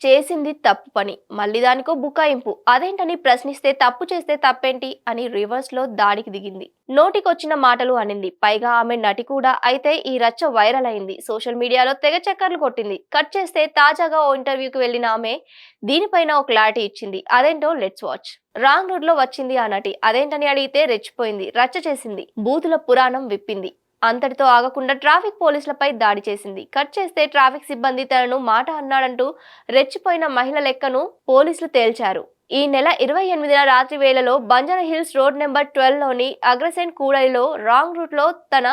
చేసింది తప్పు పని. మళ్ళీ దానికో బుకాయింపు. అదేంటని ప్రశ్నిస్తే తప్పు చేస్తే తప్పేంటి అని రివర్స్లో దాడికి దిగింది. నోటికొచ్చిన మాటలు అనింది. పైగా ఆమె నటి కూడా అయితే ఈ రచ్చ వైరల్ అయింది. సోషల్ మీడియాలో తెగ చక్కర్లు కొట్టింది. కట్ చేస్తే తాజాగా ఓ ఇంటర్వ్యూకి వెళ్ళిన ఆమె దీనిపైన ఓ క్లారిటీ ఇచ్చింది. అదేంటో లెట్స్ వాచ్. రాంగ్ రోడ్లో వచ్చింది ఆ నటి. అదేంటని అడిగితే రెచ్చిపోయింది. రచ్చ చేసింది. బూతుల పురాణం విప్పింది. అంతటితో ఆగకుండా ట్రాఫిక్ పోలీసులపై దాడి చేసింది. కట్ చేస్తే ట్రాఫిక్ సిబ్బంది తనను మాట అన్నాడంటూ రెచ్చిపోయిన మహిళ లెక్కను పోలీసులు తేల్చారు. ఈ నెల ఇరవై ఎనిమిదిన రాత్రి వేళలో బంజారా హిల్స్ రోడ్ నెంబర్ ట్వెల్వ్లోని అగ్రసెన్ కూడలిలో రాంగ్ రూట్లో తన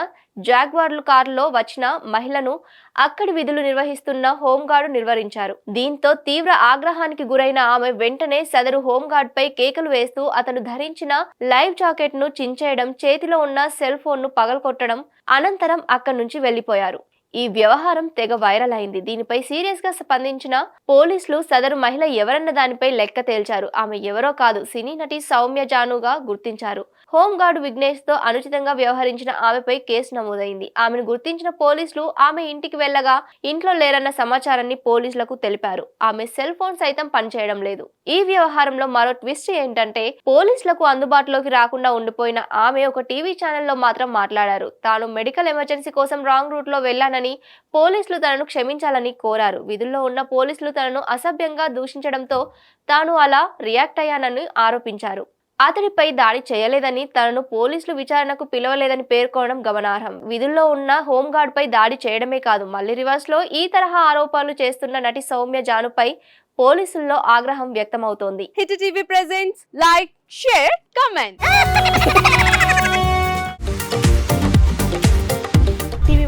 జాగ్వార్లు కారులో వచ్చిన మహిళను అక్కడి విధులు నిర్వహిస్తున్న హోంగార్డు నిర్వహించారు దీంతో తీవ్ర ఆగ్రహానికి గురైన ఆమె వెంటనే సదరు హోంగార్డ్ పై కేకలు వేస్తూ అతను ధరించిన లైవ్ జాకెట్ను చించేయడం చేతిలో ఉన్న సెల్ ఫోన్ను పగలకొట్టడం అనంతరం అక్కడి నుంచి వెళ్ళిపోయారు ఈ వ్యవహారం తెగ వైరల్ అయింది. దీనిపై సీరియస్గా స్పందించిన పోలీసులు సదరు మహిళ ఎవరన్న దానిపై లెక్క తేల్చారు. ఆమె ఎవరో కాదు సినీ నటి సౌమ్య జానుగా గుర్తించారు. హోంగార్డు విఘ్నేష్తో అనుచితంగా వ్యవహరించిన ఆమెపై కేసు నమోదైంది. ఆమెను గుర్తించిన పోలీసులు ఆమె ఇంటికి వెళ్ళగా ఇంట్లో లేరన్న సమాచారాన్ని పోలీసులకు తెలిపారు. ఆమె సెల్ ఫోన్ సైతం పనిచేయడం లేదు. ఈ వ్యవహారంలో మరో ట్విస్ట్ ఏంటంటే పోలీసులకు అందుబాటులోకి రాకుండా ఉండిపోయిన ఆమె ఒక టీవీ ఛానల్లో మాత్రం మాట్లాడారు. తాను మెడికల్ ఎమర్జెన్సీ కోసం రాంగ్ రూట్లో వెళ్ళానని పోలీసులు తనను క్షమించాలని కోరారు. విధుల్లో ఉన్న పోలీసులు తనను అసభ్యంగా దూషించడంతో తాను అలా రియాక్ట్ అయ్యానని ఆరోపించారు. అతడిపై దాడి చేయలేదని తనను పోలీసులు విచారణకు పిలవలేదని పేర్కొనడం గమనార్హం. విధుల్లో ఉన్న హోంగార్డ్ పై దాడి చేయడమే కాదు మళ్ళీ రివర్స్లో ఈ తరహా ఆరోపణలు చేస్తున్న నటి సౌమ్య జానుపై పోలీసుల్లో ఆగ్రహం వ్యక్తమవుతోంది. Hit TV presents like share comment.